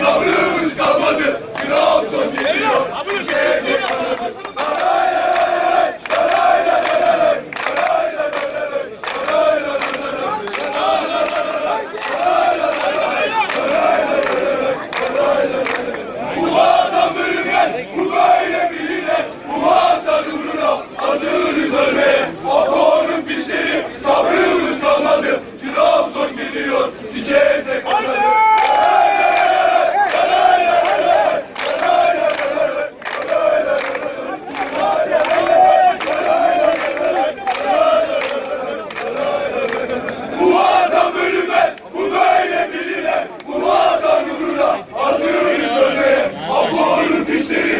Sabrımız kalmadı. Trabzon City.